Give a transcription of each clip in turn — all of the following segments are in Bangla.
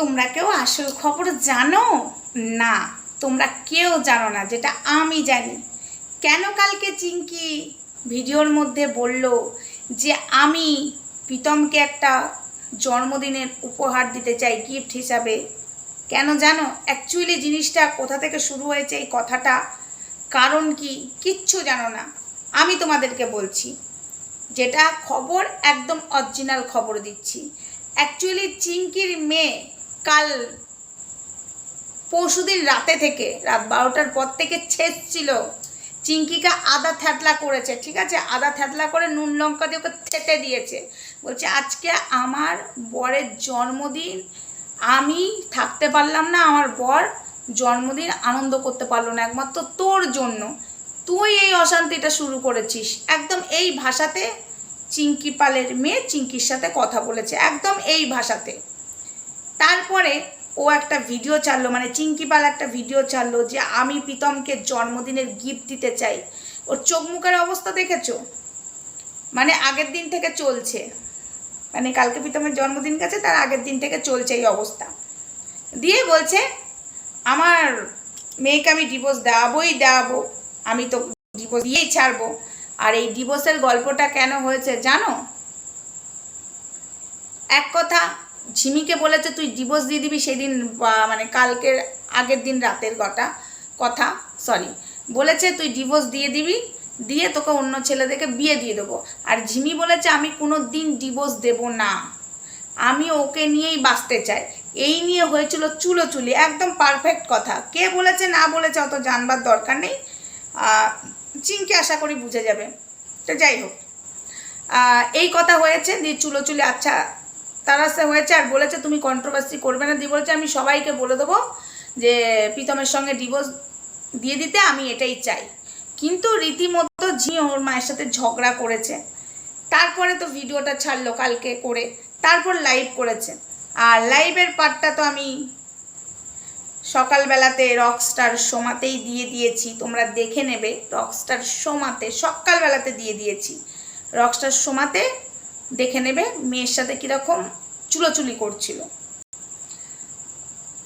তোমরা কেউ আসল খবর জানো? না, তোমরা কেউ জানো না, যেটা আমি জানি। কেন কালকে চিঙ্কি ভিডিওর মধ্যে বলল যে আমি প্রীতমকে একটা জন্মদিনের উপহার দিতে চাই গিফট হিসাবে? কেন জানো? অ্যাকচুয়ালি জিনিসটা কোথা থেকে শুরু হয়েছে এই কথাটা? কারণ কি? কিচ্ছু জানো না। আমি তোমাদেরকে বলছি, যেটা খবর একদম অরিজিনাল খবর দিচ্ছি। অ্যাকচুয়ালি চিঙ্কির মেয়ে কাল পরশুদিন রাতে থেকে, রাত বারোটার পর থেকে ছেঁচছিল চিঙ্কিকে আদা থ্যাতলা করেছে, ঠিক আছে? আদা থ্যাতলা করে নুন লঙ্কা দিয়ে ওকে থেতে দিয়েছে। বলছে, আজকে আমার বরের জন্মদিন। আমি থাকতে পারলাম না, আমার বর জন্মদিন আনন্দ করতে পারল না, একমাত্র তোর জন্য। তুই এই অশান্তিটা শুরু করেছিস। একদম এই ভাষাতে চিঙ্কি পালের মেয়ে চিঙ্কির সাথে কথা বলেছে, একদম এই ভাষাতে। তারপরে ও একটা ভিডিও ছাড়লো মানে চিঙ্কি পাল একটা ভিডিও ছাড়লো যে আমি প্রীতমকে জন্মদিনের গিফট দিতে চাই। ওর চোখ মুখের অবস্থা দেখেছ? মানে আগের দিন থেকে চলছে। মানে কালকে প্রীতমের জন্মদিন গেছে, তার আগের দিন থেকে চলছে এই অবস্থা। দিয়ে বলছে, আমার মেয়েকে আমি ডিভোর্স দেওয়াবোই দেওয়াবো। আমি তো ডিভোর্স দিয়েই ছাড়বো। আর এই ডিভোর্সের গল্পটা কেন হয়েছে জানো? এক কথা ঝিমিকে বলেছে, তুই ডিভোর্স দিয়ে দিবি সেদিন মানে কালকের আগের দিন রাতের কটা কথা সরি বলেছে, তুই ডিভোর্স দিয়ে দিবি, দিয়ে তোকে অন্য ছেলেদেরকে বিয়ে দিয়ে দেবো। আর ঝিমি বলেছে, আমি কোনো দিন ডিভোর্স দেবো না। আমি ওকে নিয়েই বাঁচতে চাই। এই নিয়ে হয়েছিল চুলোচুলি, একদম পারফেক্ট কথা। কে বলেছে, না বলেছে অত জানবার দরকার নেই। চিনকে আশা করি বুঝে যাবে। তো যাই হোক। এই কথা হয়েছে দিয়ে চুলোচুলি আচ্ছা তারা সে হয়েছে আর বলেছে, তুমি কন্ট্রোভার্সি করবে না। দিয়ে বলেছে, আমি সবাইকে বলে দেবো যে, প্রীতমের সঙ্গে ডিভোর্স দিয়ে দিতে আমি এটাই চাই। কিন্তু রীতিমতো ঝি ওর মায়ের সাথে ঝগড়া করেছে। তারপরে তো ভিডিওটা ছাড়লো কালকে করে, তারপর লাইভ করেছে। আর লাইভের পার্টটা তো আমি সকালবেলাতে রকস্টার সোমাতেই দিয়ে দিয়েছি। তোমরা দেখে নেবে রকস্টার সোমাতে, সকালবেলাতে দিয়ে দিয়েছি। রকস্টার সোমাতে দেখে নেবে, মেয়ের সাথে কীরকম চুলোচুলি করছিল।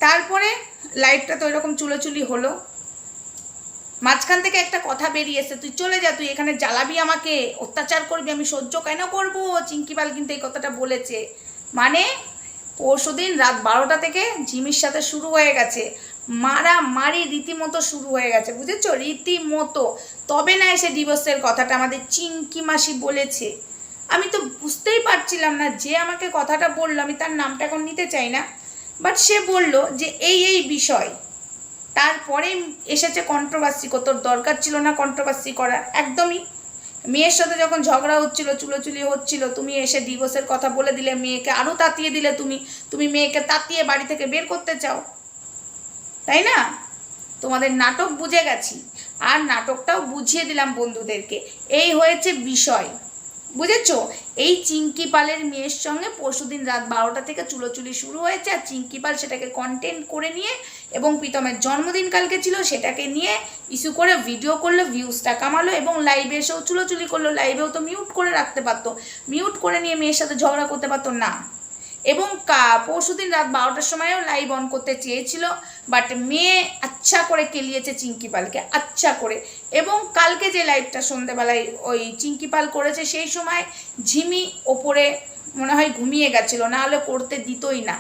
তারপরে লাইটটা তো এরকম চুলোচুলি হলো। মাঝখান থেকে একটা কথা বেরিয়েছে তুই চলে যা, তুই এখানে জ্বালাবি আমাকে, অত্যাচার করবি, আমি সহ্য কেন করব? চিঙ্কিপাল কিন্তু এই কথাটা বলেছে। মানে পরশুদিন রাত বারোটা থেকে ঝিমির সাথে শুরু হয়ে গেছে। মারা মারি রীতিমতো শুরু হয়ে গেছে, বুঝেছ? রীতিমতো। তবে না এসে ডিভোর্সের কথাটা আমাদের চিঙ্কি মাসি বলেছে। আমি তো বুঝতেই পারছিলাম না যে আমাকে কথাটা বলল, আমি তার নামটা এখন নিতে চাই না। বাট সে বলল যে এই এই বিষয়। তারপরে এসেছে কন্ট্রোভার্সি তোর দরকার ছিল না কন্ট্রোভার্সি করা, একদমই। মেয়ের সাথে যখন ঝগড়া হচ্ছিল, চুলোচুলি হচ্ছিল, তুমি এসে ডিভোর্সের কথা বলে দিলে, মেয়েকে আরও তাতিয়ে দিলে তুমি। তুমি মেয়েকে তাতিয়ে বাড়ি থেকে বের করতে চাও। তাই না? তোমাদের নাটক বুঝে গেছি। আর নাটকটাও বুঝিয়ে দিলাম বন্ধুদেরকে। এই হয়েছে বিষয়। বুঝেছ? এই চিঙ্কি পালের মেয়ের সঙ্গে পরশুদিন রাত বারোটা থেকে চুলোচুলি শুরু হয়েছে আর চিঙ্কি পাল সেটাকে কন্টেন্ট করে নিয়ে এবং প্রীতমের জন্মদিন কালকে ছিল সেটাকে নিয়ে ইস্যু করে ভিডিও করল ভিউজটা কামালো এবং লাইভে এসেও চুলোচুলি করল লাইভেও তো মিউট করে রাখতে পারতো। মিউট করে নিয়ে মেয়ের সাথে ঝগড়া করতে পারতো না। এবং পরশুদিন রাত বারোটার সময়ও লাইভ অন করতে চেয়েছিল। বাট মেয়ে আচ্ছা করে কেলিয়েছে চিঙ্কি পালকে আচ্ছা করে। এবং কালকে যে লাইভটা সন্ধেবেলায় ওই চিঙ্কি পাল করেছে, সেই সময় ঝিমি ওপরে মনে হয় ঘুমিয়ে গেছিল, না হলে করতে দিতই না।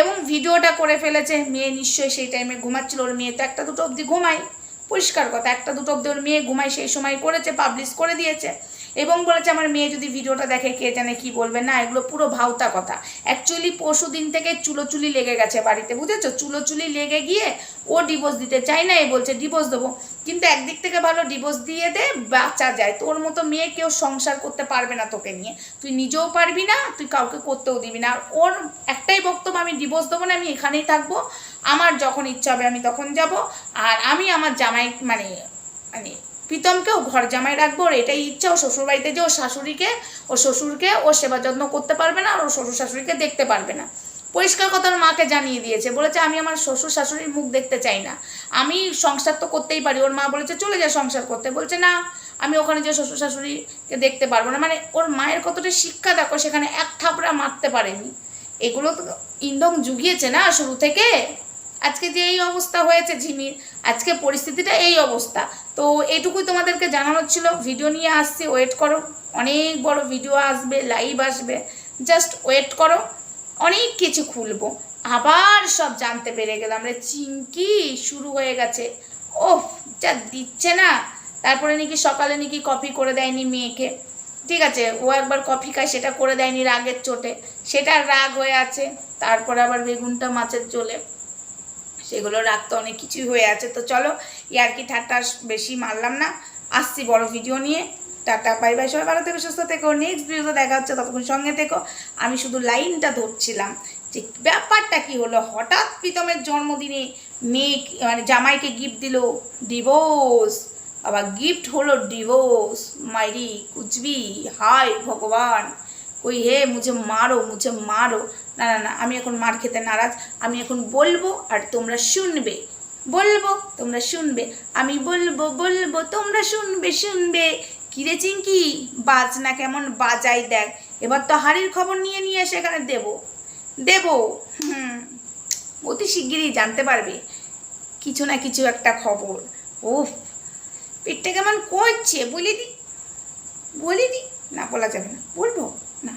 এবং ভিডিওটা করে ফেলেছে, মেয়ে নিশ্চয়ই সেই টাইমে ঘুমাচ্ছিল, ওর মেয়ে তো একটা দুটো অবধি ঘুমায়। পরিষ্কার কথা, একটা দুটো অবধি ওর মেয়ে ঘুমায়, সেই সময় করেছে পাবলিশ করে দিয়েছে। এবং বলেছে আমার মেয়ে যদি ভিডিওটা দেখে কে জানে কি বলবে। না, এগুলো পুরো ভাওতা কথা। অ্যাকচুয়ালি পরশু দিন থেকে চুলোচুলি লেগে গেছে বাড়িতে, বুঝেছ? চুলোচুলি লেগে গিয়ে ও ডিভোর্স দিতে চায় না, এ বলছে ডিভোর্স দেবো। কিন্তু একদিক থেকে ভালো ডিভোর্স দিয়ে দে, বাচ্চা যায়। তোর মতো মেয়ে কেউ সংসার করতে পারবে না তোকে নিয়ে। তুই নিজেও পারবি না, তুই কাউকে করতেও দিবি না। ওর একটাই বক্তব্য, আমি ডিভোর্স দেবো না, আমি এখানেই থাকব। আমার যখন ইচ্ছা হবে, আমি তখন যাব। আর আমি আমার জামাই মানে মানে প্রীতমকেও ঘর জামাই রাখব ওর এটাই ইচ্ছা, ও শ্বশুরবাড়িতে যে ও শাশুড়িকে, ও শ্বশুরকে ও সেবা যত্ন করতে পারবে না আর ও শ্বশুর শাশুড়িকে দেখতে পারবে না। পরিষ্কার কথা ওর মাকে জানিয়ে দিয়েছে, বলেছে আমি আমার শ্বশুর শাশুড়ির মুখ দেখতে চাই না। আমি সংসার তো করতেই পারি, ওর মা বলেছে চলে যা সংসার করতে, বলছে না, আমি ওখানে যে শ্বশুর শাশুড়িকে দেখতে পারব না মানে ওর মায়ের কতটা শিক্ষা দেখো, সেখানে এক থাপড়া মারতে পারেনি। এগুলো তো ইন্ধন জুগিয়েছে না শুরু থেকে? আজকে যে এই অবস্থা হয়েছে ঝিমির, আজকে পরিস্থিতিটা এই অবস্থা। তো এইটুকুই তোমাদেরকে জানানোর ছিল। ভিডিও নিয়ে আসছি, ওয়েট করো। অনেক বড় ভিডিও আসবে, লাইভ আসবে। জাস্ট ওয়েট করো, অনেক কিছু খুলবো। আবার সব জানতে পেরে গেলাম রে চিঙ্কি শুরু হয়ে গেছে। ওহ, যা দিচ্ছে না। তারপরে নাকি সকালে নাকি কফি করে দেয়নি মেয়েকে। ঠিক আছে, ও একবার কফি খায়, সেটা করে দেয়নি রাগের চোটে। সেটা রাগ হয়ে আছে। তারপরে আবার বেগুনটা মাছের চলে। সেগুলো রাখতে অনেক কিছুই হয়ে আছে। তো চলো ইয়ার কি ঠাট্টা বেশি মারলাম না। আসছি বড় ভিডিও নিয়ে। টাটা বাই বাই সবাই ভালো থেকো, সুস্থ থেকো। নেক্সট ভিডিওতে দেখা হচ্ছে, ততক্ষণ সঙ্গে থেকো। আমি শুধু লাইনটা ধরছিলাম যে ব্যাপারটা কি হলো? হঠাৎ প্রীতমের জন্মদিনে মেয়ে মানে জামাইকে গিফট দিল ডিভোর্স আবার গিফট হলো ডিভোর্স মাইরি, কুচবি হাই ভগবান। ওই হে, মুঝে মারো মুঝে মারো। না না না, আমি এখন মার খেতে নারাজ। আমি এখন বলব আর তোমরা শুনবে। বলব, তোমরা শুনবে। আমি বলব বলব, তোমরা শুনবে শুনবে। কিরে চিঙ্কি বাজনা কেমন বাজাই দেখ। এবার তো হাড়ির খবর নিয়ে নিয়ে এসে এখানে দেবো। দেবো, হুম, অতি শিগগিরই জানতে পারবে। কিছু না কিছু একটা খবর। ওফ পেটটা কেমন করছে, বলে দি বলে দি। না, বলা যাবে না। বলব না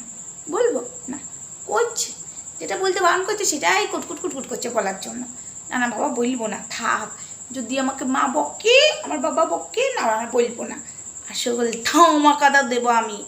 বলব, না, করছে। যেটা বলতে বারণ করছে সেটাই কুটকুট কুটকুট করছে বলার জন্য। না না, বাবা বলব না, থাক। যদি আমাকে মা বকে, আমার বাবা বকে, না বলব না। আসলে কাদা দেবো আমি।